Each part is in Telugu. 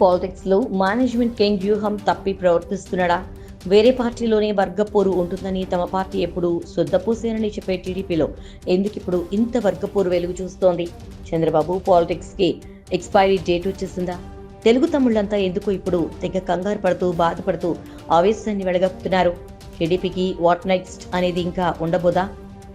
పాలిటిక్స్లో మేనేజ్మెంట్ కింగ్ వ్యూహం తప్పి ప్రవర్తిస్తున్నాడా? వేరే పార్టీలోనే వర్గపోరు ఉంటుందని తమ పార్టీ ఎప్పుడు శుద్ధపూసేనని చెప్పే టీడీపీలో ఎందుకు ఇప్పుడు ఇంత వర్గపోరు వెలుగు చూస్తోంది? చంద్రబాబు పాలిటిక్స్కి ఎక్స్పైరీ డేట్ వచ్చేసిందా? తెలుగు తమ్ముళ్ళంతా ఎందుకు ఇప్పుడు తెగ కంగారు పడుతూ బాధపడుతూ ఆవేశాన్ని వెడగక్కుతున్నారు టీడీపీకి వాట్ నెక్స్ట్ అనేది ఇంకా ఉండబోదా?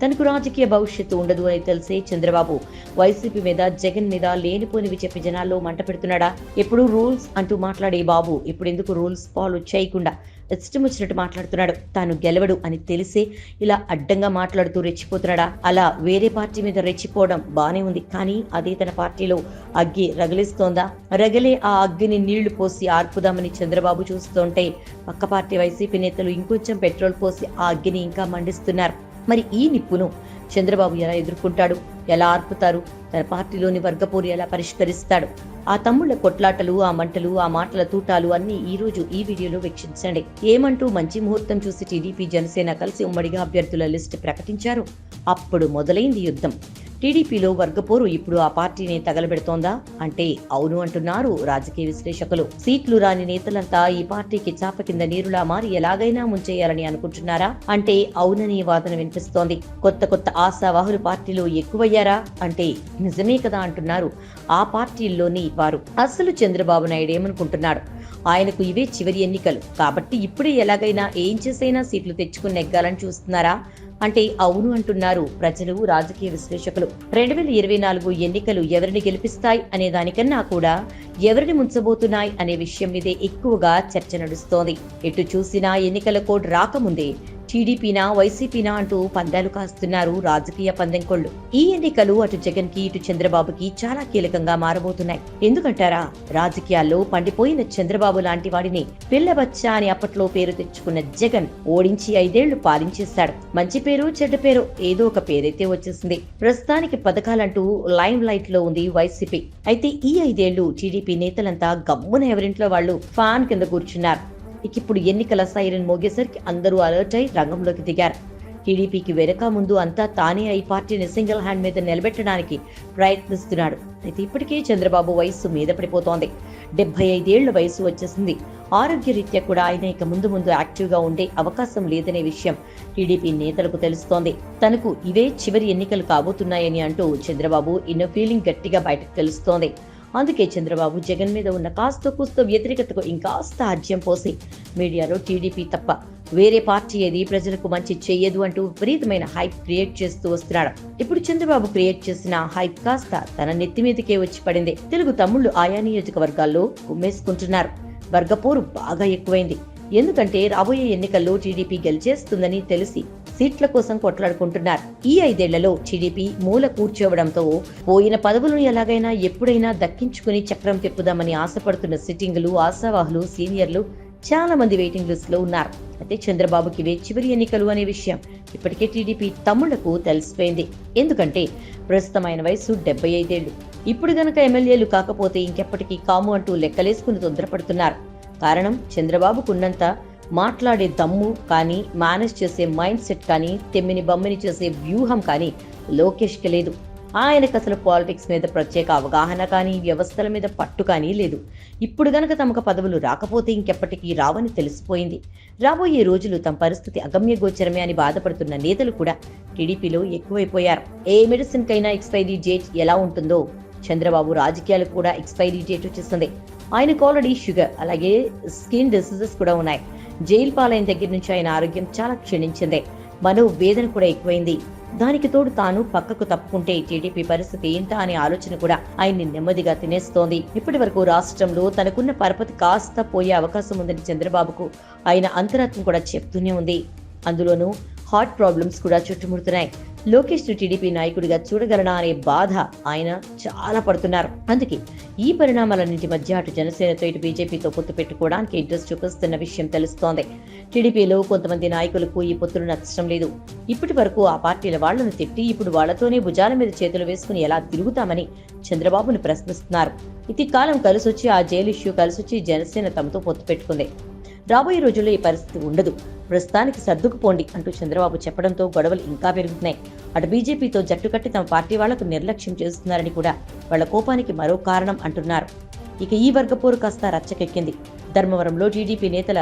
తనకు రాజకీయ భవిష్యత్తు ఉండదు అని తెలిసే చంద్రబాబు. వైసీపీ మీద జగన్ మీద లేనిపోనివి చెప్పి జనాల్లో మంట పెడుతున్నాడా? ఎప్పుడు రూల్స్ అంటూ మాట్లాడే బాబు. ఇప్పుడు ఎందుకు రూల్స్ ఫాలో చేయకుండా ఇష్టం వచ్చినట్టు మాట్లాడుతున్నాడు. తాను గెలవడు అని తెలిసే ఇలా అడ్డంగా మాట్లాడుతూ రెచ్చిపోతున్నాడా? అలా వేరే పార్టీ మీద రెచ్చిపోవడం బానే ఉంది. కానీ అదే తన పార్టీలో అగ్గి రగిలిస్తోందా? రగిలే ఆ అగ్గిని నీళ్ళు పోసి ఆర్పుదామని చంద్రబాబు చూస్తుంటే పక్క పార్టీ వైసీపీ నేతలు ఇంకొంచెం పెట్రోల్ పోసి ఆ అగ్గిని ఇంకా మండిస్తున్నారు. మరి ఈ నిప్పును చంద్రబాబు ఎలా ఎదుర్కొంటాడు ఎలా ఆర్పుతారు తన పార్టీలోని వర్గపోరు ఎలా పరిష్కరిస్తాడు. ఆ తమ్ముళ్ళ కొట్లాటలు ఆ మంటలు ఆ మాటల తూటాలు అన్ని ఈ రోజు ఈ వీడియోలో వీక్షించండి. ఏమంటూ మంచి ముహూర్తం చూసి టీడీపీ జనసేన కలిసి ఉమ్మడిగా అభ్యర్థుల లిస్ట్ ప్రకటించారు. అప్పుడు మొదలైంది యుద్ధం. టీడీపీలో వర్గపోరు ఇప్పుడు ఆ పార్టీని తగలబెడుతోందా? అంటే అవును అంటున్నారు రాజకీయ విశ్లేషకులు. సీట్లు రాని నేతలంతా ఈ పార్టీకి చాప కింద నీరులా మారి ఎలాగైనా ముంచేయాలని అనుకుంటున్నారా? అంటే అవుననే వాదన వినిపిస్తోంది. కొత్త కొత్త ఆశావాహులు పార్టీలో ఎక్కువయ్యారా అంటే నిజమే కదా అంటున్నారు ఆ పార్టీల్లోని వారు. అసలు చంద్రబాబు నాయుడు ఏమనుకుంటున్నాడు? ఆయనకు ఇవే చివరి ఎన్నికలు. కాబట్టి ఇప్పుడే ఎలాగైనా ఏం చేసైనా సీట్లు తెచ్చుకుని నెగ్గాలని చూస్తున్నారా? అంటే అవును అంటున్నారు ప్రజలు రాజకీయ విశ్లేషకులు. రెండు వేల ఇరవై నాలుగు ఎన్నికలు ఎవరిని గెలిపిస్తాయి అనే దానికన్నా కూడా ఎవరిని ముంచబోతున్నాయి అనే విషయం మీదే ఎక్కువగా చర్చ నడుస్తోంది. ఎటు చూసినా ఎన్నికల కోడ్ రాకముందే టీడీపీనా వైసీపీనా అంటూ పందాలు కాస్తున్నారు రాజకీయ పందెంకొళ్ళు. ఈ ఎన్నికలు అటు జగన్కి ఇటు చంద్రబాబుకి చాలా కీలకంగా మారబోతున్నాయి. ఎందుకంటారా? రాజకీయాల్లో పండిపోయిన చంద్రబాబు లాంటి వాడిని పిల్లబచ్చా అని అప్పట్లో పేరు తెచ్చుకున్న జగన్ ఓడించి ఐదేళ్ళు పాలించేశాడు. మంచి పేరు చెడ్డ పేరు ఏదో ఒక పేరైతే వచ్చేసింది. ప్రస్తుతానికి పథకాలంటూ లైమ్ లైట్లో ఉంది వైసీపీ. అయితే ఈ ఐదేళ్ళు టీడీపీ నేతలంతా గమ్మున ఎవరింట్లో వాళ్ళు? ఫ్యాన్ కింద కూర్చున్నారు. ఇక ఇప్పుడు ఎన్నికల సైరన్ మోగేసరికి అందరూ అలర్ట్ అయి రంగంలోకి దిగారు. టీడీపీకి వెనక ముందు అంతా తానే ఈ పార్టీని సింగిల్ హ్యాండ్ మీద నిలబెట్టడానికి ప్రయత్నిస్తున్నాడు. అయితే ఇప్పటికే చంద్రబాబు వయస్సు మీద పడిపోతోంది. డెబ్బై ఐదేళ్ళ వయసు వచ్చేసింది. ఆరోగ్యరీత్యా కూడా ఆయన ఇక ముందు ముందు యాక్టివ్గా ఉండే అవకాశం లేదనే విషయం టీడీపీ నేతలకు తెలుస్తోంది. తనకు ఇవే చివరి ఎన్నికలు కాబోతున్నాయని అంటూ చంద్రబాబు ఇన్నో ఫీలింగ్ గట్టిగా బయటకు తెలుస్తోంది. అందుకే చంద్రబాబు జగన్ మీద ఉన్న కాస్త కూస్త వ్యతిరేకతకు ఇంకాస్త ఆజ్యం పోసి మీడియాలో టీడీపీ తప్ప వేరే పార్టీ ఏది ప్రజలకు మంచి చేయదు అంటూ విపరీతమైన హైప్ క్రియేట్ చేస్తూ వస్తున్నాడు. ఇప్పుడు చంద్రబాబు క్రియేట్ చేసిన హైప్ కాస్త తన నెత్తి మీదకే వచ్చి పడింది. తెలుగు తమ్ముళ్ళు ఆయా నియోజకవర్గాల్లో కుమ్మేసుకుంటున్నారు. వర్గపోరు బాగా ఎక్కువైంది. ఎందుకంటే రాబోయే ఎన్నికల్లో టీడీపీ గెలిచేస్తుందని తెలిసి సీట్ల కోసం కొట్లాడుకుంటున్నారు. ఈ ఐదేళ్ళలో టీడీపీ మూల కూర్చోవడంతో పోయిన పదవులను ఎలాగైనా ఎప్పుడైనా దక్కించుకుని చక్రం తిప్పుదామని ఆశపడుతున్న సిట్టింగులు ఆశావాహులు సీనియర్లు చాలా మంది వెయిటింగ్ లిస్ట్లో ఉన్నారు. అయితే చంద్రబాబుకి ఇవే చివరి ఎన్నికలు అనే విషయం ఇప్పటికే టీడీపీ తమ్ముళ్ళకు తెలిసిపోయింది. ఎందుకంటే ప్రస్తుతం ఆయన వయసు డెబ్బై ఐదేళ్ళు. ఇప్పుడు గనక ఎమ్మెల్యేలు కాకపోతే ఇంకెప్పటికీ కాము అంటూ లెక్కలేసుకుని తొందరపడుతున్నారు. కారణం చంద్రబాబుకున్నంత మాట్లాడే దమ్ము కానీ మేనేజ్ చేసే మైండ్ సెట్ కానీ తెమ్మిని బమ్మిని చేసే వ్యూహం కానీ లోకేష్కి లేదు. ఆయనకు అసలు పాలిటిక్స్ మీద ప్రత్యేక అవగాహన కానీ వ్యవస్థల మీద పట్టు కానీ లేదు. ఇప్పుడు గనక తమకు పదవులు రాకపోతే ఇంకెప్పటికీ రావని తెలిసిపోయింది. రాబోయే రోజులు తమ పరిస్థితి అగమ్య గోచరమే అని బాధపడుతున్న నేతలు కూడా టీడీపీలో ఎక్కువైపోయారు. ఏ మెడిసిన్కైనా ఎక్స్పైరీ డేట్ ఎలా ఉంటుందో చంద్రబాబు రాజకీయాలకు కూడా ఎక్స్పైరీ డేట్ వచ్చేస్తుంది. ఆయనకు ఆల్రెడీ షుగర్ అలాగే స్కిన్ డిసీజెస్ కూడా ఉన్నాయి. జైలు పాలైన దగ్గర నుంచి ఆయన ఆరోగ్యం చాలా క్షీణించింది. మనో వేదన కూడా ఎక్కువైంది. దానికి తోడు తాను పక్కకు తప్పుకుంటే టీడీపీ పరిస్థితి ఏంటా అనే ఆలోచన కూడా ఆయన్ని నెమ్మదిగా తినేస్తోంది. ఇప్పటి వరకు రాష్ట్రంలో తనకున్న పరపతి కాస్త పోయే అవకాశం ఉందని చంద్రబాబుకు ఆయన అంతరాత్మ కూడా చెప్తూనే ఉంది. అందులోనూ హార్ట్ ప్రాబ్లమ్స్ కూడా చుట్టుముడుతున్నాయి. లోకేష్ను టీడీపీ నాయకుడిగా చూడగలనా అనే బాధ ఆయన చాలా పడుతున్నారు. అందుకే ఈ పరిణామాలన్నింటి మధ్య అటు జనసేనతో ఇటు బీజేపీతో పొత్తు పెట్టుకోవడానికి ఇంట్రెస్ట్ చూపిస్తున్న విషయం తెలుస్తోంది. టీడీపీలో కొంతమంది నాయకులకు ఈ పొత్తులు నచ్చడం లేదు. ఇప్పటి వరకు ఆ పార్టీల వాళ్ళను తిట్టి ఇప్పుడు వాళ్ళతోనే భుజాల మీద చేతులు వేసుకుని ఎలా తిరుగుతామని చంద్రబాబును ప్రశ్నిస్తున్నారు. ఇది కాలం కలిసొచ్చి ఆ జైలు ఇష్యూ కలిసొచ్చి జనసేన తమతో పొత్తు పెట్టుకుంది. రాబోయే రోజుల్లో ఈ పరిస్థితి ఉండదు. ప్రస్తుతానికి సర్దుకుపోండి అంటూ చంద్రబాబు చెప్పడంతో గొడవలు ఇంకా పెరుగుతున్నాయి. అటు బీజేపీతో జట్టు కట్టి తమ పార్టీ వాళ్ళకు నిర్లక్ష్యం చేస్తున్నారని కూడా వాళ్ళ కోపానికి మరో కారణం అంటున్నారు. ఇక ఈ వర్గపోరు కాస్త రచ్చకెక్కింది. ధర్మవరంలో టీడీపీ నేతల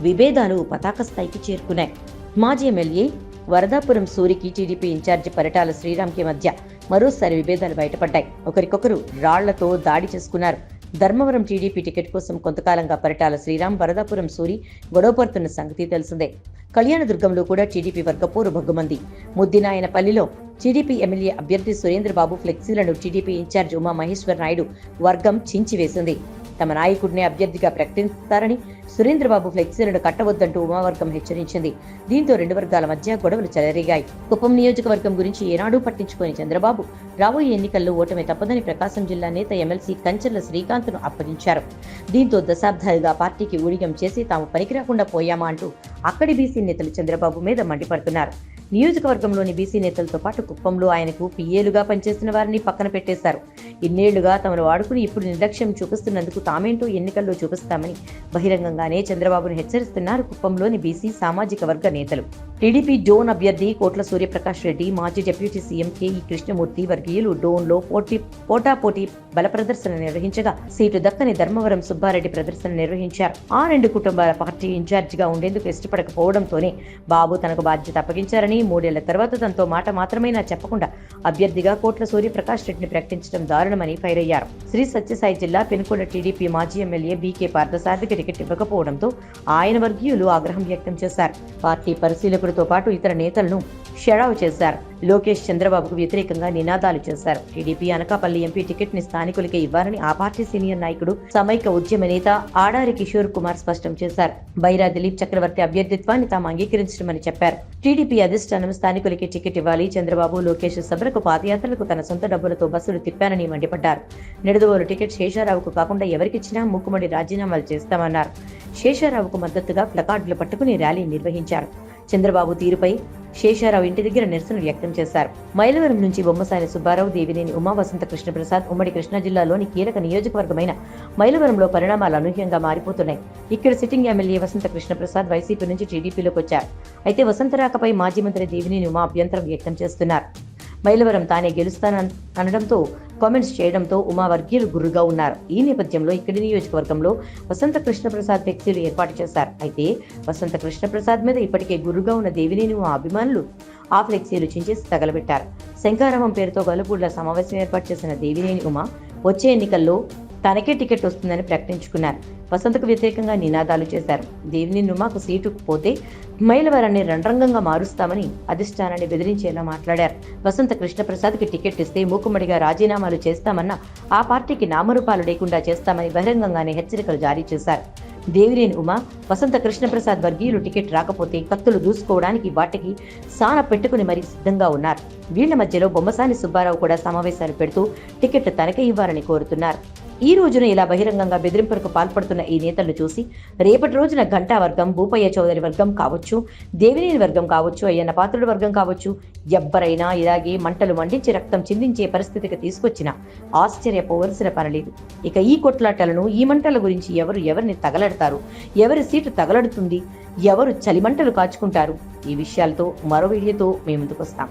విభేదాలు పతాక స్థాయికి చేరుకున్నాయి. మాజీ ఎమ్మెల్యే వరదాపురం సూరికి టీడీపీ ఇన్ఛార్జి పరిటాల శ్రీరామ్కి మధ్య మరోసారి విభేదాలు బయటపడ్డాయి. ఒకరికొకరు రాళ్ళతో దాడి చేసుకున్నారు. ధర్మవరం టీడీపీ టికెట్ కోసం కొంతకాలంగా పరిటాల శ్రీరామ్ వరదాపురం సూరి గొడవపడుతున్న సంగతి తెలిసిందే. కళ్యాణదుర్గంలో కూడా టీడీపీ వర్గపోరు భగ్గుమంది ముద్దినాయనపల్లిలో టీడీపీ ఎమ్మెల్యే అభ్యర్థి సురేంద్రబాబు ఫ్లెక్సీలను టీడీపీ ఇన్ఛార్జ్ ఉమా మహేశ్వర్ నాయుడు వర్గం చించివేసింది. తమ నాయకుడిని అభ్యర్థిగా ప్రకటిస్తారని సురేంద్రబాబు ఫ్లెక్సీలను కట్టవద్దంటూ ఉమావర్గం హెచ్చరించింది. దీంతో రెండు వర్గాల మధ్య గొడవలు చెలరేగాయి. కుప్పం నియోజకవర్గం గురించి ఏనాడూ పట్టించుకుని చంద్రబాబు రాబోయే ఎన్నికల్లో ఓటమి తప్పదని ప్రకాశం జిల్లా నేత ఎమ్మెల్సీ కంచెర్ల శ్రీకాంత్ను అప్పగించారు. దీంతో దశాబ్దాలుగా పార్టీకి ఊడిగం చేసి తాము పనికిరాకుండా పోయామా అంటూ అక్కడి బీసీ నేతలు చంద్రబాబు మీద మండిపడుతున్నారు. నియోజకవర్గంలోని బీసీ నేతలతో పాటు కుప్పంలో ఆయనకు పిఏలుగా పనిచేస్తున్న వారిని పక్కన పెట్టేశారు. ఇన్నేళ్ళుగా తమను వాడుకుని ఇప్పుడు నిర్లక్ష్యం చూపిస్తున్నందుకు తామేంటో ఎన్నికల్లో చూపిస్తామని బహిరంగంగానే చంద్రబాబును హెచ్చరిస్తున్నారు కుప్పంలోని బీసీ సామాజిక వర్గ నేతలు. టీడీపీ డోన్ అభ్యర్థి కోట్ల సూర్యప్రకాష్ రెడ్డి మాజీ డిప్యూటీ సీఎం కేఈ కృష్ణమూర్తి వర్గీయులు డోన్లో పోటీ పోటాపోటీ బల ప్రదర్శన నిర్వహించగా సీటు దక్కని ధర్మవరం సుబ్బారెడ్డి ప్రదర్శన నిర్వహించారు. ఆ రెండు కుటుంబాల పార్టీ ఇన్ఛార్జిగా ఉండేందుకు ఇష్టపడకపోవడంతోనే బాబు తనకు బాధ్యత అప్పగించారని మూడేళ్ళ తర్వాత తనతో మాట మాత్రమైనా చెప్పకుండా అభ్యర్థిగా కోట్ల సూర్యప్రకాష్ రెడ్డిని ప్రకటించడం దారుణమని ఫైర్ అయ్యారు. శ్రీ సత్యసాయి జిల్లా పెనుకొండ టీడీపీ మాజీ ఎమ్మెల్యే బీకే పార్థసారథికి టికెట్ ఇవ్వకపోవడంతో ఆయన వర్గీయులు ఆగ్రహం వ్యక్తం చేశారు. పార్టీ నాయకుడితో పాటు ఇతర నేతలను షడావు చేశారు. లోకేష్ చంద్రబాబుకు వ్యతిరేకంగా నినాదాలు చేశారు. టీడీపీ అనకాపల్లి ఎంపీ టికెట్ని స్థానికులకే ఇవ్వాలని ఆ పార్టీ సీనియర్ నాయకుడు సమైక ఉద్యమ నేత ఆడారి కిషోర్ కుమార్ స్పష్టం చేశారు. బైరా దిలీప్ చక్రవర్తి అభ్యర్థిత్వాన్ని తాము అంగీకరించడమని చెప్పారు. టీడీపీ అధిష్టానం స్థానికులకి టికెట్ ఇవ్వాలి. చంద్రబాబు లోకేష్ సభలకు పాదయాత్రలకు తన సొంత డబ్బులతో బస్సులు తిప్పానని మండిపడ్డారు. నిడదవోలు టికెట్ శేషారావుకు కాకుండా ఎవరికిచ్చినా ముక్కుమడి రాజీనామాలు చేస్తామన్నారు. శేషారావుకు మద్దతుగా ప్లకార్డులు పట్టుకుని ర్యాలీ నిర్వహించారు. చంద్రబాబు తీరుపై శేషారావు ఇంటి దగ్గర నిరసన వ్యక్తం చేశారు. మైలవరం నుంచి బొమ్మసాని సుబ్బారావు దేవినేని ఉమా వసంత కృష్ణప్రసాద్ ఉమ్మడి కృష్ణా జిల్లాలోని కీలక నియోజకవర్గమైన మైలవరంలో పరిణామాలు అనూహ్యంగా మారిపోతున్నాయి. ఇక్కడ sitting MLA Vasantha Krishna Prasad YCP నుంచి టీడీపీలోకి వచ్చారు. అయితే వసంత రాకపై మాజీ మంత్రి దేవినేని ఉమా అభ్యంతరం వ్యక్తం చేస్తున్నారు. మైలవరం తానే గెలుస్తానని అనడంతో కామెంట్స్ చేయడంతో ఉమా వర్గీయులు గురుగా ఉన్నారు. ఈ నేపథ్యంలో ఇక్కడి నియోజకవర్గంలో వసంత కృష్ణప్రసాద్ వ్యక్తులు ఏర్పాటు చేశారు. అయితే వసంత కృష్ణప్రసాద్ మీద ఇప్పటికే గురుగా ఉన్న దేవినేని ఉమా అభిమానులు ఆ ఫ్లెక్సీలు చించేసి తగలబెట్టారు. శంకారామం పేరుతో గలుపూడ్ల సమావేశం ఏర్పాటు చేసిన దేవినేని ఉమా వచ్చే ఎన్నికల్లో తనకే టికెట్ వస్తుందని ప్రకటించుకున్నారు. వసంతకు వ్యతిరేకంగా నినాదాలు చేశారు. దేవిని నుమాకు సీటు పోతే మైలవరాన్ని రణరంగంగా మారుస్తామని అధిష్టానాన్ని బెదిరించేలా మాట్లాడారు. వసంత కృష్ణప్రసాద్కి టికెట్ ఇస్తే మూకుమ్మడిగా రాజీనామాలు చేస్తామన్న ఆ పార్టీకి నామరూపాలు లేకుండా చేస్తామని బహిరంగంగానే హెచ్చరికలు జారీ చేశారు. దేవినేని ఉమా వసంత కృష్ణప్రసాద్ వర్గీయులు టికెట్ రాకపోతే కత్తులు దూసుకోవడానికి వాటికి సాన పెట్టుకుని మరీ సిద్ధంగా ఉన్నారు. వీళ్ళ మధ్యలో బొమ్మసాని సుబ్బారావు కూడా సమావేశాలు పెడుతూ టికెట్ తనకే ఇవ్వాలని కోరుతున్నారు. ఈ రోజున ఇలా బహిరంగంగా బెదిరింపులకు పాల్పడుతున్న ఈ నేతలను చూసి రేపటి రోజున ఘంటా వర్గం భూపయ్య చౌదరి వర్గం కావచ్చు దేవినేని వర్గం కావచ్చు అయ్యన్న పాత్రుడి వర్గం కావచ్చు ఎవ్వరైనా ఇలాగే మంటలు మండించి రక్తం చిందించే పరిస్థితికి తీసుకొచ్చినా ఆశ్చర్యపోవలసిన పనిలేదు ఇక ఈ కొట్లాటలను ఈ మంటల గురించి ఎవరు ఎవరిని తగలడతారు? ఎవరి సీటు తగలడుతుంది? ఎవరు చలిమంటలు కాచుకుంటారు? ఈ విషయాలతో మరో వీడియోతో మేము ముందుకు వస్తాం.